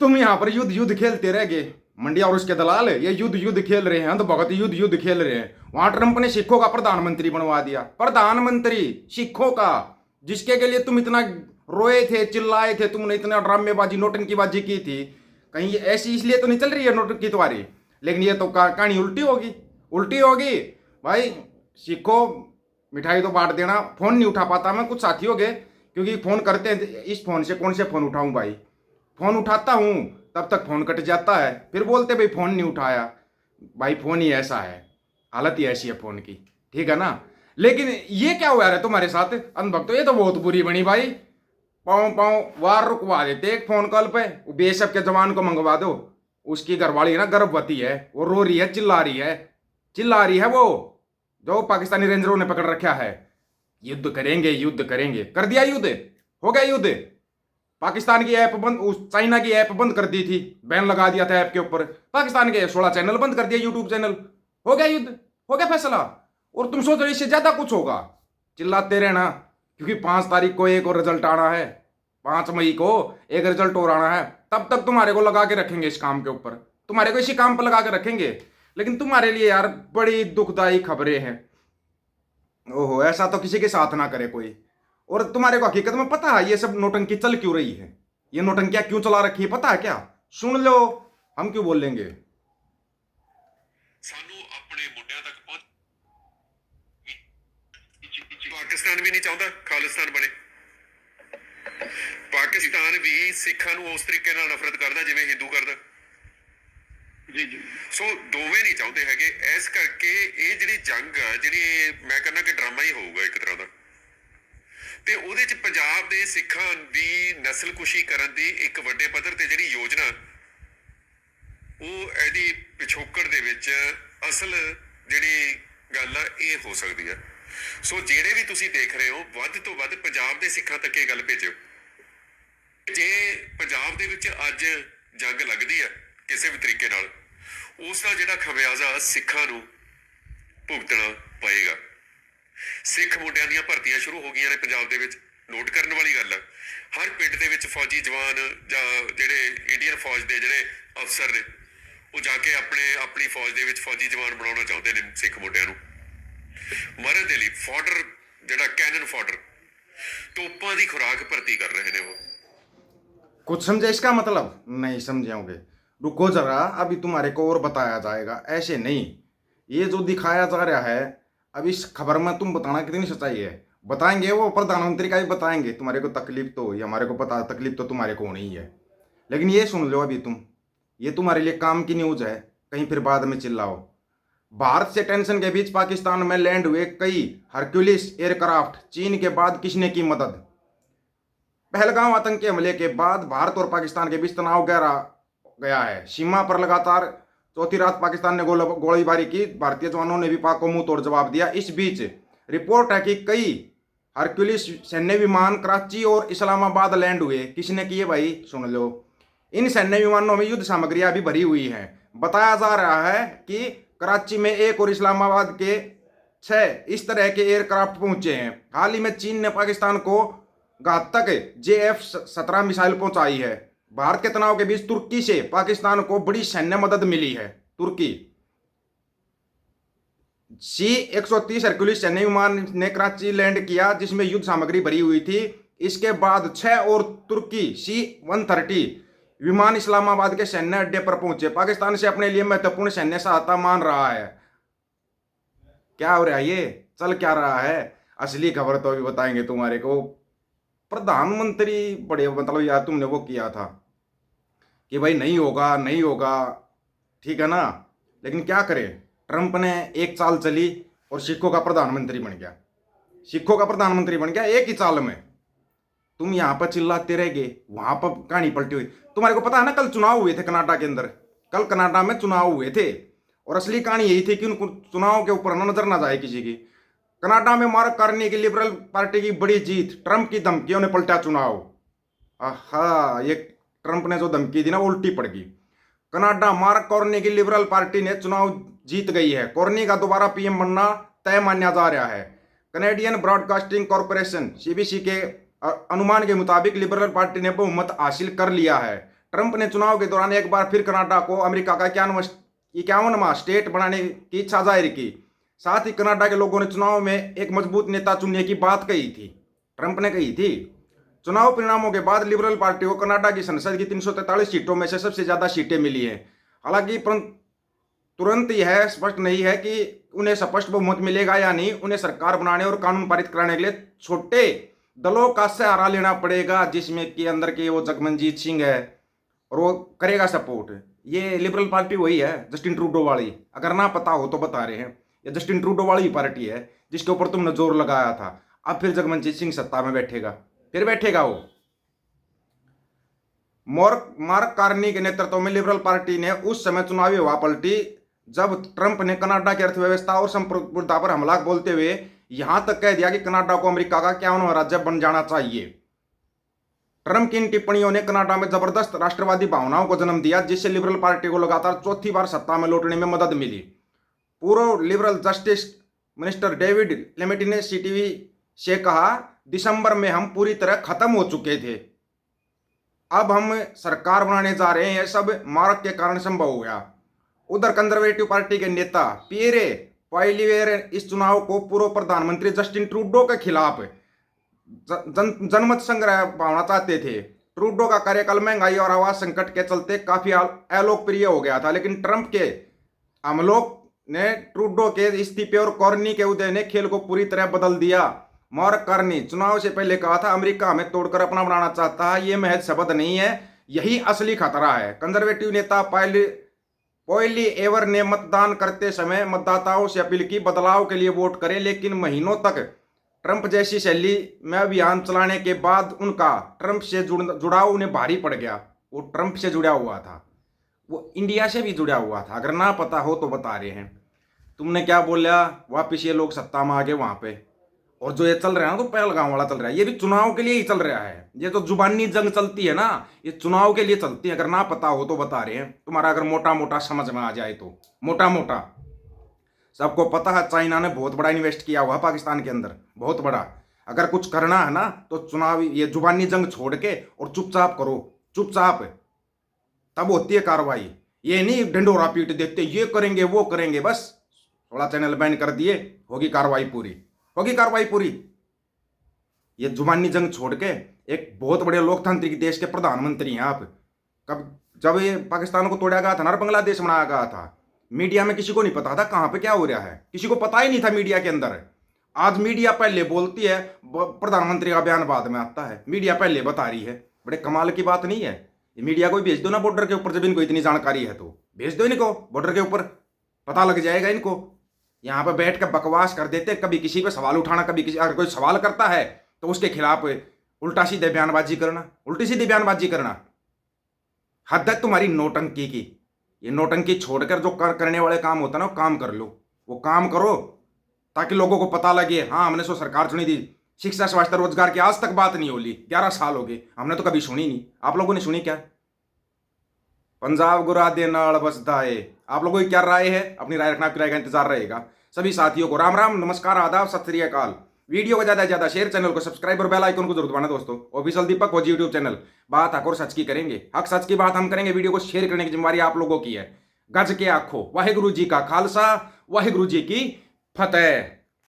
तुम यहाँ पर युद्ध युद्ध खेलते रह गए। मंडिया और उसके दलाल, ये युद्ध युद्ध खेल रहे हैं तो भगत युद्ध युद्ध खेल रहे हैं। वहाँ ट्रंप ने सिखों का प्रधानमंत्री बनवा दिया। प्रधानमंत्री सिखों का, जिसके के लिए तुम इतना रोए थे, चिल्लाए थे, तुमने इतना ड्रामेबाजी नोटंकीबाजी की थी। कहीं ऐसी इसलिए तो नहीं चल रही है नोटंकी तुम्हारी? लेकिन ये तो कहानी उल्टी होगी। उल्टी होगी। भाई, सिखो, मिठाई तो बांट देना। फ़ोन नहीं उठा पाता मैं, कुछ साथी हो गए, क्योंकि फ़ोन करते हैं, इस फ़ोन से कौन से फ़ोन उठाऊं भाई? फ़ोन उठाता हूँ, तब तक फ़ोन कट जाता है। फिर बोलते, भाई, फ़ोन नहीं उठाया। भाई, फ़ोन ही ऐसा है। हालत ही ऐसी है फ़ोन की। ठीक है ना? लेकिन ये क्या हुआ है तुम्हारे साथ? अनुभव तो ये तो बहुत बुरी बनी भाई। पाँव पाँव, वार रुकवा देते एक फ़ोन कॉल पे। बेशक के जवान को मंगवा दो। उसकी घरवाली है ना, गर्भवती है। वो रो रही है, चिल्ला रही है। चिल्ला रही है वो। जो पाकिस्तानी रेंजरों ने पकड़ रखा है। युद्ध करेंगे युद्ध करेंगे। कर दिया युद्ध? हो गया युद्ध? पाकिस्तान की ऐप बंद, उस चाइना की ऐप बंद कर दी थी। बैन लगा दिया था ऐप के ऊपर। पाकिस्तान के सोलह चैनल बंद कर दिया यूट्यूब चैनल। हो गया युद्ध, हो गया फैसला। और तुम सोच रहे इससे ज़्यादा कुछ होगा। चिल्लाते रहना, क्योंकि पाँच तारीख को एक और रिज़ल्ट आना है। पाँच मई को एक रिज़ल्ट और आना है। तब तक तुम्हारे को लगा के रखेंगे इस काम के ऊपर। तुम्हारे को इसी काम पर लगा के रखेंगे। लेकिन तुम्हारे लिए यार बड़ी दुखदायी खबरें हैं। ओहो, ऐसा तो किसी के साथ ना करे कोई। और तुम्हारे को हकीकत में पता है ये सब नोटंकी चल क्यों रही है ये नोटंकियां क्यों चला रखी है पता है क्या सुन लो हम क्यों बोल लेंगे ਸਾਨੂੰ ਆਪਣੇ ਮੁੰਡਿਆਂ ਤੱਕ ਪਹੁੰਚ ਪਾਕਿਸਤਾਨ ਵੀ ਨਹੀਂ ਚਾਹੁੰਦਾ ਖਾਲਿਸਤਾਨ ਬਣੇ ਪਾਕਿਸਤਾਨ ਵੀ ਸਿੱਖਾਂ ਨੂੰ ਉਸ ਤਰੀਕੇ ਨਾਲ ਨਫ਼ਰਤ ਕਰਦਾ ਜਿਵੇਂ ਹਿੰਦੂ ਕਰਦਾ ਜੀ ਜੀ ਸੋ ਦੋਵੇਂ ਨਹੀਂ ਚਾਹੁੰਦੇ ਹੈਗੇ ਇਸ ਕਰਕੇ ਇਹ ਜਿਹੜੀ ਜੰਗ ਆ ਜਿਹੜੀ ਮੈਂ ਕਹਿੰਦਾ ਕਿ ਡਰਾਮਾ ਹੀ ਹੋਊਗਾ ਇੱਕ ਤਰ੍ਹਾਂ ਦਾ ਤੇ ਉਹਦੇ ਚ ਪੰਜਾਬ ਦੇ ਸਿੱਖਾਂ ਦੀ ਨਸਲਕੁਸ਼ੀ ਕਰਨ ਦੀ ਇੱਕ ਵੱਡੇ ਪੱਧਰ ਤੇ ਜਿਹੜੀ ਯੋਜਨਾ, ਉਹ ਇਹਦੀ ਪਿਛੋਕੜ ਦੇ ਵਿੱਚ ਅਸਲ ਜਿਹੜੀ ਗੱਲ ਆ, ਇਹ ਹੋ ਸਕਦੀ ਆ। ਸੋ ਜਿਹੜੇ ਵੀ ਤੁਸੀਂ ਦੇਖ ਰਹੇ ਹੋ, ਵੱਧ ਤੋਂ ਵੱਧ ਪੰਜਾਬ ਦੇ ਸਿੱਖਾਂ ਤੱਕ ਇਹ ਗੱਲ ਭੇਜਿਓ। ਜੇ ਪੰਜਾਬ ਦੇ ਵਿੱਚ ਅੱਜ ਜੰਗ ਲੱਗਦੀ ਆ ਕਿਸੇ ਵੀ ਤਰੀਕੇ ਨਾਲ, ਉਸ ਦਾ ਜਿਹੜਾ ਖਮਿਆਜ਼ਾ ਸਿੱਖਾਂ ਨੂੰ ਭੁਗਤਣਾ ਪਏਗਾ। ਸਿੱਖ ਮੁੰਡਿਆਂ ਦੀਆਂ ਭਰਤੀਆਂ ਸ਼ੁਰੂ ਹੋ ਗਈਆਂ ਨੇ ਪੰਜਾਬ ਦੇ ਵਿੱਚ ਨੋਟ ਕਰਨ ਵਾਲੀ ਗੱਲ ਹੈ ਹਰ ਪਿੰਡ ਦੇ ਵਿੱਚ ਫੌਜੀ ਜਵਾਨ ਜਾਂ ਜਿਹੜੇ ਇੰਡੀਅਨ ਫੌਜ ਦੇ ਜਿਹੜੇ ਅਫਸਰ ਨੇ ਉਹ ਜਾ ਕੇ ਆਪਣੇ ਆਪਣੀ ਫੌਜ ਦੇ ਵਿੱਚ ਫੌਜੀ ਜਵਾਨ ਬਣਾਉਣਾ ਚਾਹੁੰਦੇ ਨੇ ਸਿੱਖ ਮੁੰਡਿਆਂ ਨੂੰ ਮਰਨ ਦੇ ਲਈ ਫਾਡਰ ਜਿਹੜਾ ਕੈਨਨ ਫਾਡਰ ਤੋਪਾਂ ਦੀ ਖੁਰਾਕ ਭਰਤੀ ਕਰ ਰਹੇ ਨੇ ਉਹ कुछ समझे इसका मतलब नहीं समझाओगे रुको जरा अभी तुम्हारे को और बताया जाएगा ऐसे नहीं ये जो दिखाया जा रहा है अब इस खबर में तुम बताना कितनी सच्चाई है? बताएँगे, वो प्रधानमंत्री का भी बताएँगे। तुम्हारे को तकलीफ़ तो हुई, हमारे को पता, तकलीफ़ तो तुम्हारे को होनी ही है। लेकिन ये सुन लो अभी तुम, ये तुम्हारे लिए काम की न्यूज़ है, कहीं फिर बाद में चिल्लाओ। भारत से टेंशन के बीच पाकिस्तान में लैंड हुए कई हरक्यूलिस एयरक्राफ्ट, चीन के बाद किसने की मदद? पहलगांव आतंकी हमले के बाद भारत और पाकिस्तान के बीच तनाव गहरा गया है। सीमा पर लगातार चौथी रात पाकिस्तान ने गोल- गोलीबारी की भारतीय जवानों ने भी पाक को मुँह तोड़ जवाब दिया इस बीच रिपोर्ट है कि कई हरक्यूलिस सैन्य विमान कराची और इस्लामाबाद लैंड हुए किसने किए भाई सुन लो इन सैन्य विमानों में युद्ध सामग्रियाँ भी भरी हुई हैं बताया जा रहा है कि कराची में एक और इस्लामाबाद के छह इस तरह के एयरक्राफ्ट पहुँचे हैं हाल ही में चीन ने पाकिस्तान को घातक जे एफ़ सत्रह मिसाइल पहुंचाई है भारत के तनाव के बीच तुर्की से पाकिस्तान को बड़ी सैन्य मदद मिली है। तुर्की। सी 130 हरक्यूलिस सैन्य विमान ने कराची लैंड किया, जिसमें युद्ध सामग्री भरी हुई थी। इसके बाद छह और तुर्की सी 130 विमान इस्लामाबाद के सैन्य अड्डे पर पहुँचे। पाकिस्तान से अपने लिए महत्वपूर्ण सैन्य सहायता मान रहा है। क्या हो रहा है ये? चल क्या रहा है? असली खबर तो अभी बताएँगे तुम्हारे को। प्रधानमंत्री बड़े मतलब यार तुमने वो किया था। कि भाई नहीं होगा नहीं होगा। ठीक है ना? लेकिन क्या करे? ट्रंप ने एक चाल चली और सिखों का प्रधानमंत्री बन गया। सिखों का प्रधानमंत्री बन गया एक ही चाल में। तुम यहाँ पर चिल्लाते रह गए, वहाँ पर कहानी पलटी हुई। तुम्हारे को पता है ना, कल चुनाव हुए थे कनाडा के अंदर। कल कनाडा में चुनाव हुए थे। और असली कहानी यही थी कि उनको चुनाव के ऊपर नज़र ना जाए किसी की। कनाडा में मार्क कार्नी की लिबरल पार्टी की बड़ी जीत, ट्रंप की धमकियों ने पलटा चुनाव। आहा, ये ट्रंप ने जो धमकी दी ना, वो उल्टी पड़ गई। कनाडा, मार्क कॉर्नी की लिबरल पार्टी ने चुनाव जीत गई है। कॉर्नी का दोबारा पीएम बनना तय माना जा रहा है। कनेडियन ब्रॉडकास्टिंग कॉरपोरेशन सीबीसी के अनुमान के मुताबिक लिबरल पार्टी ने बहुमत हासिल कर लिया है। ट्रंप ने चुनाव के दौरान एक बार फिर कनाडा को अमेरिका का इक्यावन इक्यावनवा स्टेट बनाने की इच्छा ज़ाहिर की। साथ ही कनाडा के लोगों ने चुनाव में एक मज़बूत नेता चुनने की बात कही थी। ट्रंप ने कही थी चुनाव परिणामों के बाद लिबरल पार्टी को कनाडा की संसद की तीन सीटों में से सबसे ज़्यादा सीटें मिली हैं। हालाँकि तुरंत यह स्पष्ट नहीं है कि उन्हें स्पष्ट बहुमत मिलेगा या नहीं, उन्हें सरकार बनाने और कानून पारित कराने के लिए छोटे दलों का सहारा लेना पड़ेगा, जिसमें कि अंदर के वो जगमनजीत सिंह है और वो करेगा सपोर्ट। ये लिबरल पार्टी वही है जस्टिन ट्रूडो वाली। अगर ना पता हो तो बता रहे हैं। ये जस्टिन ट्रूडो वाली पार्टी है, जिसके ऊपर तुमने ज़ोर लगाया था। अब फिर जगमनजीत सिंह सत्ता में बैठेगा। फिर बैठेगा वो। मार्क मार्क कार्नी के नेतृत्व में लिबरल पार्टी ने उस समय चुनावी हवा पलटी, जब ट्रंप ने कनाडा की अर्थव्यवस्था और संप्रभुता पर हमला बोलते हुए यहाँ तक कह दिया कि कनाडा को अमेरिका का क्या राज्य बन जाना चाहिए। ट्रंप की इन टिप्पणियों ने कनाडा में ज़बरदस्त राष्ट्रवादी भावनाओं को जन्म दिया, जिससे लिबरल पार्टी को लगातार चौथी बार सत्ता में लौटने में मदद मिली। पूर्व Liberal justice minister David Lametti ने सीटीवी से कहा दिसंबर में हम पूरी तरह खत्म हो चुके थे। अब हम सरकार बनाने जा रहे हैं, सब मार्क के कारण संभव हो गया। उधर कंजर्वेटिव पार्टी के नेता पियरे पाइलिवेर इस चुनाव को पूर्व प्रधानमंत्री जस्टिन ट्रूडो के खिलाफ जन, जनमत संग्रह भावना चाहते थे। ट्रूडो का कार्यकाल महँगाई और आवास संकट के चलते काफ़ी अलोकप्रिय हो गया था, लेकिन ट्रंप के हमलों ने ट्रूडो के इस्तीफे और कॉर्नी के उदय ने खेल को पूरी तरह बदल दिया। मार्क कार्नी चुनाव से पहले कहा था, अमेरिका हमें तोड़कर अपना बनाना चाहता है, ये महज शब्द नहीं है, यही असली खतरा है। कंजर्वेटिव नेता पायली पॉयली एवर ने मतदान करते समय मतदाताओं से अपील की, बदलाव के लिए वोट करें, लेकिन महीनों तक ट्रंप जैसी शैली में अभियान चलाने के बाद उनका ट्रंप से जुड़, जुड़ाव उन्हें भारी पड़ गया। वो ट्रंप से जुड़ा हुआ था। वो इंडिया से भी जुड़ा हुआ था। अगर ना पता हो तो बता रहे हैं। तुमने क्या बोला? वापिस ये लोग सत्ता में आ गए वहाँ पे। और जो ये चल रहा है ना तो पहलगांव वाला चल रहा है। ये भी चुनाव के लिए ही चल रहा है। ये तो जुबानी जंग चलती है ना। ये चुनाव के लिए चलती है। अगर ना पता हो तो बता रहे हैं। तुम्हारा अगर मोटा मोटा समझ में आ जाए तो। मोटा मोटा सबको पता है, चाइना ने बहुत बड़ा इन्वेस्ट किया हुआ पाकिस्तान के अंदर। बहुत बड़ा। अगर कुछ करना है ना तो चुनाव ये जुबानी जंग छोड़ के और चुपचाप करो। चुपचाप। तब होती है कार्रवाई। ये नहीं ढंडोरा पीट देते, ये करेंगे, वो करेंगे, बस। थोड़ा चैनल बैन कर दिए, होगी कार्रवाई पूरी। होगी कार्रवाई पूरी। ये जुबानी जंग छोड़ के एक बहुत बड़े लोकतांत्रिक देश के प्रधानमंत्री हैं आप। कब जब ये पाकिस्तान को तोड़ा गया था ना बांग्लादेश बनाया गया था, मीडिया में किसी को नहीं पता था कहाँ पे क्या हो रहा है। किसी को पता ही नहीं था मीडिया के अंदर। आज मीडिया पहले बोलती है प्रधानमंत्री का बयान बाद में आता है। मीडिया पहले बता रही है। बड़े कमाल की बात नहीं है। ये मीडिया को भी भेज दो ना बॉर्डर के ऊपर जब इनको इतनी जानकारी है तो। भेज दो इनको बॉर्डर के ऊपर। पता लग जाएगा इनको। यहाँ पर बैठ कर बकवास कर देते कभी किसी पे सवाल उठाना कभी किसी अगर कोई सवाल करता है तो उसके खिलाफ उल्टा सीधे बयानबाजी करना उल्टी सीधी बयानबाजी करना। हद है तुम्हारी नोटंकी की। ये नोटंकी छोड़कर जो कर, करने वाले काम होता है ना काम कर लो। वो काम करो ताकि लोगों को पता लगे हाँ हमने सो सरकार चुनी थी। शिक्षा स्वास्थ्य रोज़गार की आज तक बात नहीं होली। ग्यारह साल हो गए। हमने तो कभी सुनी नहीं। आप लोगों ने सुनी क्या? पंजाब गुरा दे नाल बसदा है। आप लोगों की क्या राय है? अपनी राय रखना, आपकी राय का इंतज़ार रहेगा। सभी साथियों को राम राम, नमस्कार, आदाब, सत श्री अकाल। वीडियो को ज़्यादा से ज़्यादा शेयर चैनल को सब्सक्राइब और बेल आइकन को ज़रूर दबाना दोस्तों। ऑफिशियल दीपक फौजी यूट्यूब चैनल। बात हक और सच की करेंगे। हक सच की बात हम करेंगे, वीडियो को शेयर करने की जिम्मेवारी आप लोगों की है। गज के आखो, वाहिगुरु जी का खालसा, वाहिगुरु जी की फतेह।